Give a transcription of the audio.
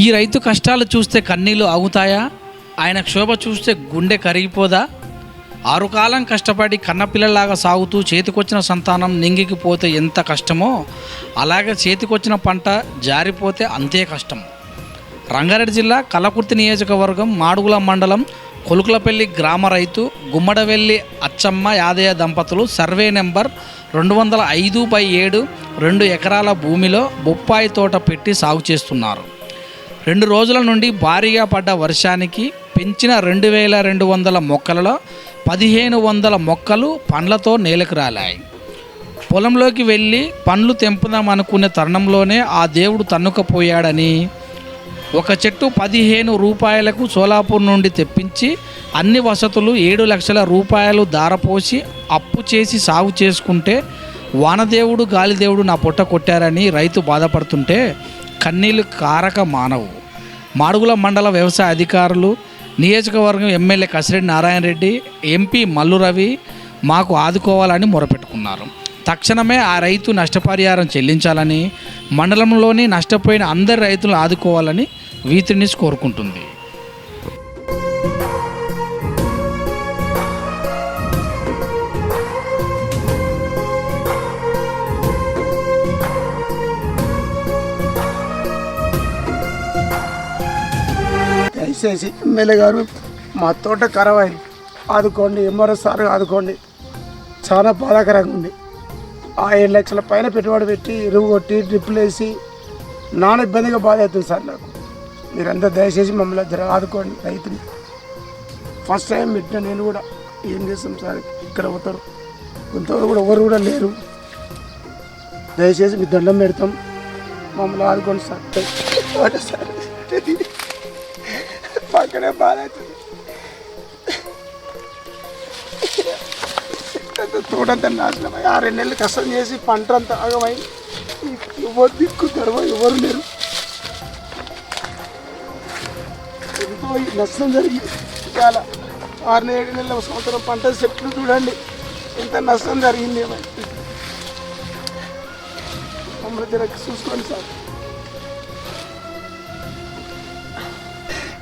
ఈ రైతు కష్టాలు చూస్తే కన్నీళ్ళు ఆగుతాయా? ఆయన క్షోభ చూస్తే గుండె కరిగిపోదా? ఆరుకాలం కష్టపడి కన్నపిల్లలాగా సాగుతూ చేతికొచ్చిన సంతానం నింగికిపోతే ఎంత కష్టమో అలాగే చేతికొచ్చిన పంట జారిపోతే అంతే కష్టం. రంగారెడ్డి జిల్లా కలకుర్తి నియోజకవర్గం మాడుగుల మండలం కొలుకులపల్లి గ్రామ రైతు గుమ్మడవెల్లి అచ్చమ్మ యాదయ్య దంపతులు సర్వే నెంబర్ రెండు వందల ఐదు బై ఏడు రెండు ఎకరాల భూమిలో బొప్పాయి తోట పెట్టి సాగు చేస్తున్నారు. రెండు రోజుల నుండి భారీగా పడ్డ వర్షానికి పెంచిన రెండు వేల రెండు వందల మొక్కలలో పదిహేను వందల మొక్కలు పండ్లతో నేలకు రాలాయి. పొలంలోకి వెళ్ళి పండ్లు తెంపుదాం అనుకునే తరుణంలోనే ఆ దేవుడు తన్నుకపోయాడని ఒక చెట్టు పదిహేను రూపాయలకు సోలాపూర్ నుండి తెప్పించి అన్ని వసతులు ఏడు లక్షల రూపాయలు దారపోసి అప్పు చేసి సాగు చేసుకుంటే వానదేవుడు గాలిదేవుడు నా పొట్ట కొట్టారని రైతు బాధపడుతుంటే కన్నీళ్ళు కారక మానవు. మాడుగుల మండల వ్యవసాయ అధికారులు నియోజకవర్గం ఎమ్మెల్యే కసిరెడ్డి నారాయణ రెడ్డి ఎంపీ మల్లు రవి మాకు ఆదుకోవాలని మొరపెట్టుకున్నారు. తక్షణమే ఆ రైతు నష్టపరిహారం చెల్లించాలని మండలంలోని నష్టపోయిన అందరి రైతులు ఆదుకోవాలని వీతినిస్ కోరుకుంటుంది. దయచేసి ఎమ్మెల్యే గారు మా తోట ఖరాబ్ అయింది. ఆదుకోండి ఎంఆర్ఓ సార్ ఆదుకోండి. చాలా బాధాకరంగా ఉంది. ఆ ఏడు లక్షల పైన పెట్టుబడి పెట్టి ఇరువు కొట్టి డ్రిప్పులు వేసి నాన్న ఇబ్బందిగా బాధ అవుతుంది సార్ నాకు. మీరంతా దయచేసి మమ్మల్ని జర ఆదుకోండి రైతుని. ఫస్ట్ టైం పెట్టిన నేను కూడా ఏం చేస్తాం సార్ ఇక్కడ పోతారు. కొంతవరకు కూడా ఎవరు కూడా లేరు. దయచేసి మీ దండం పెడతాం. మమ్మల్ని ఆదుకోండి సార్ సార్. పక్కనే బాధ అవుతుంది తోటంతా నాశనం అయ్యి ఆ రెండు నెలలు కష్టం చేసి పంట అంతా ఆగమై ఎవరు దిక్కు తెరవ ఎవరు లేరు. ఎంతో నష్టం జరిగింది. చాలా ఆరు ఏడు నెలల సంవత్సరం పంట చెట్లు చూడండి. ఎంత నష్టం జరిగింది ఏమైనా మమ్మల్ని చూసుకోండి సార్.